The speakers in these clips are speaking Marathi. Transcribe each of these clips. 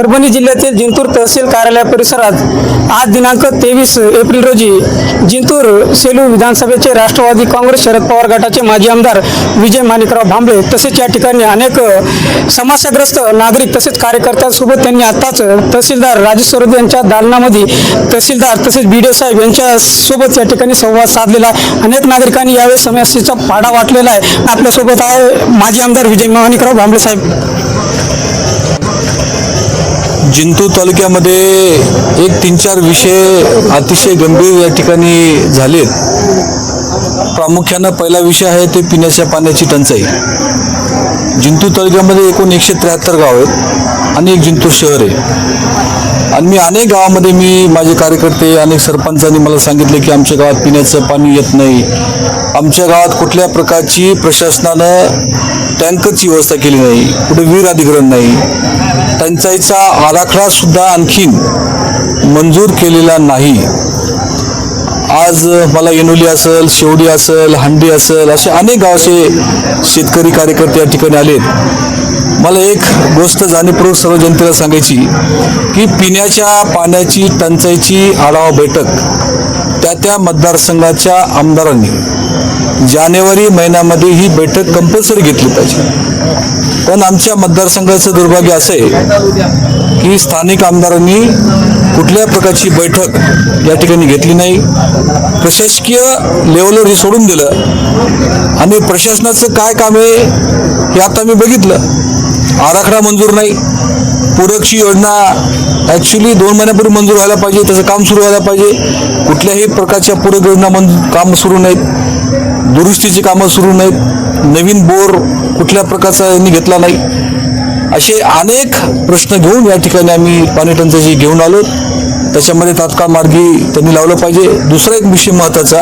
परभणी जिल्ह्यातील जिंतूर तहसील कार्यालय परिसरात आज दिनांक तेवीस एप्रिल रोजी जिंतूर सेलू विधानसभेचे राष्ट्रवादी काँग्रेस शरद पवार गटाचे माजी आमदार विजय माणिकराव भांबळे तसेच या ठिकाणी अनेक समस्याग्रस्त नागरिक तसेच कार्यकर्त्यांसोबत त्यांनी आत्ताच तहसीलदार राजेश सरोदे यांच्या दालनामध्ये तहसीलदार तसेच बी डी साहेब यांच्या सोबत या ठिकाणी संवाद साधलेला आहे. अनेक नागरिकांनी यावेळी समस्येचा पाडा वाटलेला आहे. आपल्यासोबत आहे माजी आमदार विजय माणिकराव भांबळे साहेब. जिंतूर तालुक्यामध्ये एक तीन चार विषय अतिशय गंभीर या ठिकाणी झालेत. प्रामुख्यानं पहिला विषय आहे ते पिण्याच्या पाण्याची टंचाई. जिंतूर तालुक्यामध्ये एकूण एकशे त्र्याहत्तर गाव आहेत. आणि एक जिंतूर शहर आहे. आणि मी अनेक गावामध्ये मी माझे कार्यकर्ते अनेक सरपंचांनी मला सांगितले की आमच्या गावात पिण्याचं पाणी येत नाही. आमच्या गावात कुठल्या प्रकारची प्रशासनानं टँकरची व्यवस्था केली नाही कुठे वीर अधिग्रहण नाही. टंचाईचा आराखडासुद्धा आणखीन मंजूर केलेला नाही. आज मला येनोली असेल शेवडी असेल हंडी असेल असे अनेक गावचे शेतकरी कार्यकर्ते या ठिकाणी आलेत. मला एक गोष्ट जाणीवपूर्वक सर्व जनतेला सांगायची की पिण्याच्या पाण्याची टंचाईची आढावा बैठक त्या त्या मतदारसंघाच्या आमदारांनी जानेवारी महिन्यामध्ये ही बैठक कंपल्सरी घेतली पाहिजे. पण आमच्या मतदारसंघाचं दुर्भाग्य असं आहे की स्थानिक आमदारांनी कुठल्या प्रकारची बैठक या ठिकाणी घेतली नाही. प्रशासकीय लेवलवर हे सोडून दिलं. आणि प्रशासनाचं काय काम आहे हे आता मी बघितलं. आराखडा मंजूर नाही. पूरकची योजना ॲक्च्युली दोन महिन्यापूर्वी मंजूर व्हायला पाहिजे त्याचं काम सुरू व्हायला पाहिजे. कुठल्याही प्रकारच्या पूरक योजना मंजूर काम सुरू नाहीत. दुरुस्तीची कामं सुरू नाहीत. नवीन बोर कुठल्या प्रकारचा यांनी घेतला नाही. असे अनेक प्रश्न घेऊन या ठिकाणी आम्ही पाणी टंचाईची घेऊन आलो. त्याच्यामध्ये तात्काळ मार्गी त्यांनी लावलं पाहिजे. दुसरा एक विषय महत्त्वाचा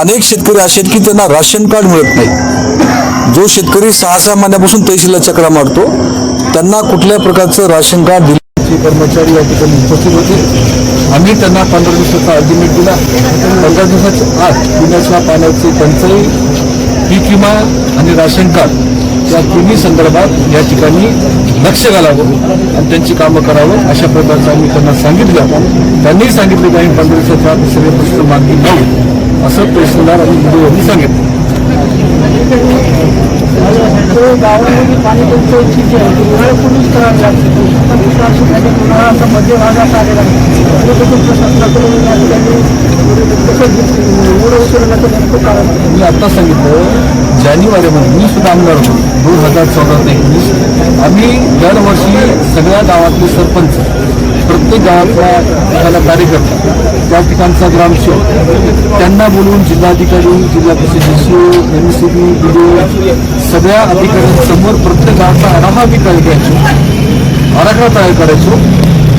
अनेक शेतकरी असे आहेत की त्यांना राशन कार्ड मिळत नाही. जो शेतकरी सहा सहा महिन्यापासून तहसीलला चक्रा मारतो त्यांना कुठल्या प्रकारचं राशन कार्ड दिलं कर्मचारी या ठिकाणी उपस्थित होते. आम्ही त्यांना पंधरा दिवसाचा अल्टिमेट दिला. पंधरा दिवसाच्या आत पिण्याच्या पाण्याची टंचाई पीक विमा आणि राशन कार्ड या दोन्ही संदर्भात या ठिकाणी लक्ष घालावं आणि त्यांची कामं करावं अशा प्रकारचं आम्ही त्यांना सांगितलं. त्यांनी सांगितलं की आम्ही पंधरा दिवसाच्या आत सगळे प्रश्न मागणी घेऊ. असं तहसीलदार आणि व्हिडिओ यांनी सांगितलं. गावामध्ये पाणी टंचाईची जी आहे. उन्हाळ्यापूर्वीच करावी लागते उन्हाळा असा मध्य भागात आलेला आहे प्रशासनाकडून या ठिकाणी मी आता सांगितलं जानेवारीमध्ये मी सुद्धा आमदार होतो. दोन हजार चौदा ते एकवीस आम्ही दरवर्षी सगळ्या गावातले सरपंच प्रत्येक गावातला एखादा कार्यकर्ता त्या ठिकाणचा ग्रामसेवक त्यांना बोलवून जिल्हाधिकारी जिल्हा परिषद एम सी बी बी सगळ्या अधिकाऱ्यांसमोर प्रत्येक गावाचा आढावा आम्ही तयार करायचो. आराखडा तयार करायचो.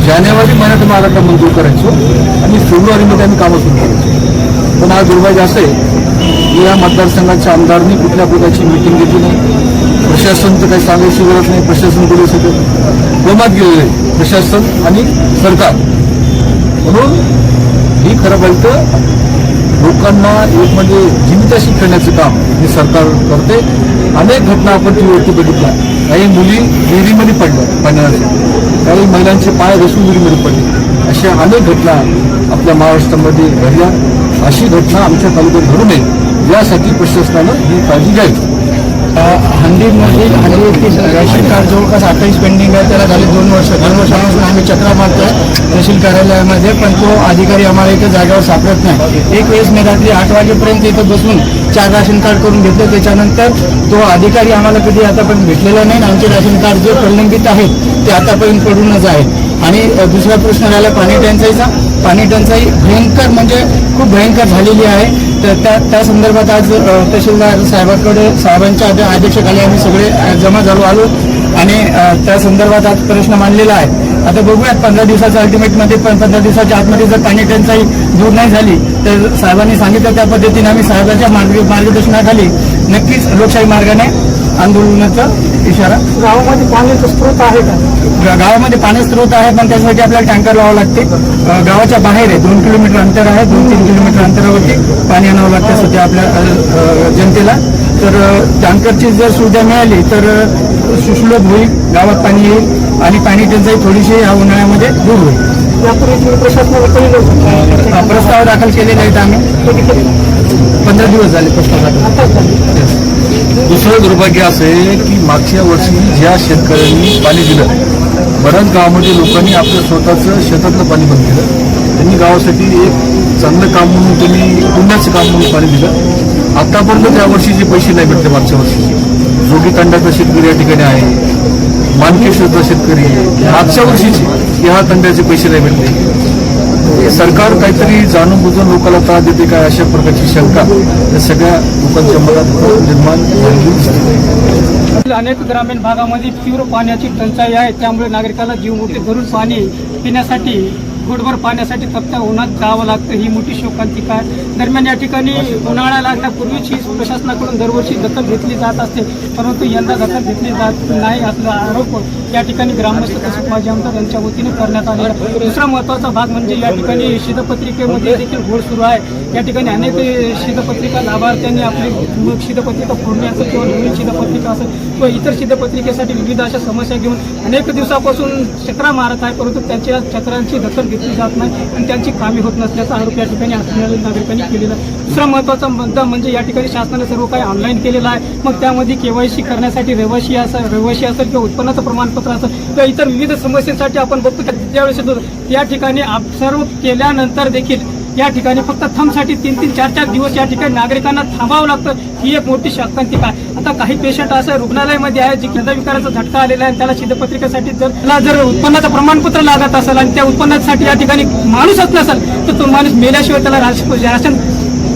जानेवारी महिन्यात आराखडा मंजूर करायचो. आणि फेब्रुवारीमध्ये आम्ही कामं सुरू करायचो. पण आज दुर्भाग्य असं आहे की या मतदारसंघाच्या आमदारांनी कुठल्या प्रकारची मिटिंग घेतली नाही. प्रशासन तर काही सांगायची गरज नाही. प्रशासन बोलू शकत गोमात गेलेलं आहे. प्रशासन आणि सरकार. म्हणून ही खरं पाहिजे लोकांना एक म्हणजे जिंताशी खेळण्याचं काम हे सरकार करते. अनेक घटना आपण टी बघितल्या. काही मुली विहिरीमध्ये पडल्या पाण्यासाठी काही महिलांचे पाय घसून विहिरीमध्ये पडले. अशा अनेक घटना आपल्या महाराष्ट्रामध्ये घडल्या. अशी घटना आमच्या तालुक्यात घडू नये. यासाठी प्रशासनानं ही काळजी घ्यावी. हंडीमध्ये हंडी येथील रेशन कार्ड जवळपास अठ्ठावीस पेंडिंग आहे त्याला झाले दोन वर्ष. दोन वर्षापासून आम्ही चक्रा मारतोय तहसील कार्यालयामध्ये पण तो अधिकारी आम्हाला इथं जागेवर सापडत नाही. एक वेळेस मी रात्री आठ वाजेपर्यंत इथं बसून चार राशन कार्ड करून घेतलं. त्याच्यानंतर तो अधिकारी आम्हाला कधी आतापर्यंत भेटलेला नाही. आमचे राशन कार्ड जे प्रलंबित आहेत ते आतापर्यंत पडूनच आहेत आणि दुसरा प्रश्न राहिला पाणी टंचाईचा. पाणी टंचाई भयंकर म्हणजे खूप भयंकर झालेली आहे. त्या त्या संदर्भात आज तहसीलदार साहेबांकडे साहेबांच्या आदे- आम्ही सगळे जमा झालो आलो आणि त्या संदर्भात आज प्रश्न मांडलेला आहे. आता बघूयात पंधरा दिवसाच्या अल्टिमेटमध्ये पण पंधरा दिवसाच्या आतमध्ये जर पाणी टंचाई दूर नाही झाली तर साहेबांनी सांगितलं त्या पद्धतीने आम्ही साहेबांच्या मार्ग मार्गदर्शनाखाली नक्कीच लोकशाही मार्गाने आंदोलनाचा इशारा. गावामध्ये पाण्याचा स्रोत आहे का? गावामध्ये पाणी स्रोत आहे पण त्यासाठी आपल्याला टँकर लावावं लागते. गावाच्या बाहेर आहे दोन किलोमीटर अंतर आहे दोन तीन किलोमीटर अंतरावरती पाणी आणावं लागते सध्या आपल्या जनतेला. तर टँकरची जर सुविधा मिळाली तर सुशुलभ होईल गावात पाणी येईल आणि पाणी टंचाई थोडीशी या उन्हाळ्यामध्ये दूर होईल. प्रशासनाला कळलं प्रस्ताव दाखल केलेले आहेत आम्ही. पंधरा दिवस झाले प्रस्ताव दाखल. दुसरं दुर्भाग्य असं आहे की मागच्या वर्षी ज्या शेतकऱ्यांनी पाणी दिलं बऱ्याच गावामध्ये लोकांनी आपलं स्वतःचं शेतातलं पाणी बंद केलं. त्यांनी गावासाठी एक चांगलं काम म्हणून त्यांनी पुण्याचं काम म्हणून पाणी दिलं. आतापर्यंत त्या वर्षीचे पैसे नाही भेटले मागच्या वर्षी. जोगी तांड्याचा शेतकरी या ठिकाणी आहे मानकेश्वरचा शेतकरी आहे. मागच्या वर्षीचे ह्या तांड्याचे पैसे नाही भेटले. सरकार काहीतरी जाणून बुजून लोकांना त्रास देते काय अशा प्रकारची शंका? या सगळ्या लोकांच्या मनात निर्माण झालेली दिसते. अनेक ग्रामीण भागामध्ये तीव्र पाण्याची टंचाई आहे. त्यामुळे नागरिकांना जीव भरून धरून पाणी पिण्यासाठी गुडभर पाण्यासाठी तप्त्या उन्हात जावं लागतं. ही मोठी शोकांतिका आहे दरम्यान या ठिकाणी उन्हाळा लागण्यापूर्वीच ही प्रशासनाकडून दरवर्षी दखल घेतली जात असते. परंतु यंदा दखल घेतली जात नाही असला आरोप या ठिकाणी ग्रामस्थ तसेच माजी आमदार यांच्या वतीने करण्यात आलेला आहे. दुसरा महत्त्वाचा भाग म्हणजे या ठिकाणी शिधपत्रिकेमध्ये देखील घोड सुरू आहे. या ठिकाणी अनेक शिधपत्रिका लाभार्थ्यांनी आपली शिधपत्रिका फोडणी असेल किंवा नवीन शिधपत्रिका असेल किंवा इतर शिधपत्रिकेसाठी विविध अशा समस्या घेऊन अनेक दिवसापासून चक्रा मारत आहे. परंतु त्यांच्या चक्रांची दखल घेतली जात नाही आणि त्यांची कामे होत नसल्याचा आरोप या ठिकाणी असणाऱ्या नागरिकांनी केलेलं आहे. दुसरा महत्त्वाचा मुद्दा म्हणजे या ठिकाणी शासनाने सर्व काही ऑनलाईन केलेलं आहे. मग त्यामध्ये केवायसी करण्यासाठी रहिवाशी असेल रहिवाशी असेल किंवा उत्पन्नाचं प्रमाणपत्र असेल किंवा इतर विविध समस्येसाठी आपण बघतो त्यावेळेस या ठिकाणी सर्व केल्यानंतर देखील या ठिकाणी फक्त थंबसाठी तीन तीन चार चार दिवस या ठिकाणी नागरिकांना थांबावं लागतं ही एक मोठी शक्कंतिका आहे. आता काही पेशंट असं रुग्णालयामध्ये आहे जी हृदयविकाराचा झटका आलेला आहे आणि त्याला शिधपत्रिकेसाठी जर त्याला जर उत्पन्नाचं प्रमाणपत्र लागत असेल आणि त्या उत्पन्नासाठी या ठिकाणी माणूसच नसेल तर तो माणूस मेल्याशिवाय त्याला राशन राशन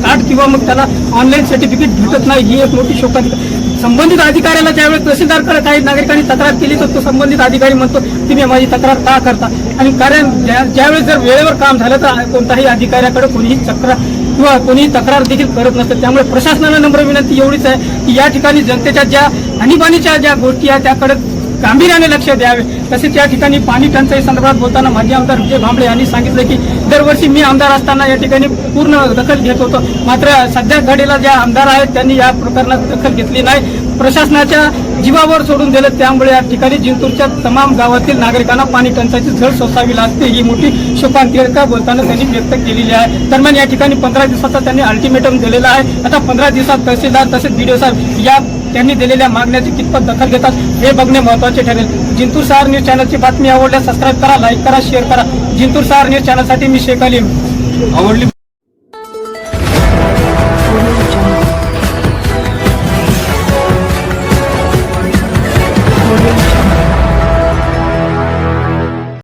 कार्ड किंवा मग त्याला ऑनलाईन सर्टिफिकेट भेटत नाही ही एक मोठी शोकांतिका संबंधित अधिकाऱ्याला ज्यावेळेस तहसीलदारकडे काही नागरिकांनी तक्रार केली तर तो संबंधित अधिकारी म्हणतो तुम्ही माझी तक्रार का करता? आणि कारण ज्या- ज्यावेळेस जर वेळेवर काम झालं तर कोणत्याही अधिकाऱ्याकडे कोणीही तक्रार किंवा कोणीही तक्रार देखील करत नसतं. त्यामुळे प्रशासनाला नम्र विनंती एवढीच आहे की या ठिकाणी जनतेच्या ज्या आणीबाणीच्या ज्या गोष्टी आहेत त्याकडे गांभीर्याने लक्ष द्यावे. तसेच या ठिकाणी पाणी टंचाई संदर्भात बोलताना माजी आमदार विजय भांबळे यांनी सांगितलं की दरवर्षी मी आमदार असताना या ठिकाणी पूर्ण दखल घेत होतो. मात्र सध्या घडीला ज्या आमदार आहेत त्यांनी या प्रकरणात दखल घेतली नाही. प्रशासनाच्या जीवावर सोडून दिलं. त्यामुळे या ठिकाणी जिंतूरच्या तमाम गावातील नागरिकांना पाणी टंचाईची झळ सोसावी लागते. ही मोठी शोकांतिका बोलताना त्यांनी व्यक्त केलेली आहे. दरम्यान या ठिकाणी पंधरा दिवसाचा त्यांनी अल्टिमेटम दिलेला आहे. आता पंधरा दिवसात तहसीलदार तसेच बी साहेब या त्यांनी दिलेल्या मागण्याची कितपत दखल घेतात हे बघणे महत्त्वाचे ठरेल. जिंतूर सहार न्यूज चॅनलची बातमी आवडल्यास सबस्क्राईब करा लाईक करा शेअर करा. जिंतूर सहार न्यूज चॅनलसाठी मी शेख अलीम. आवडली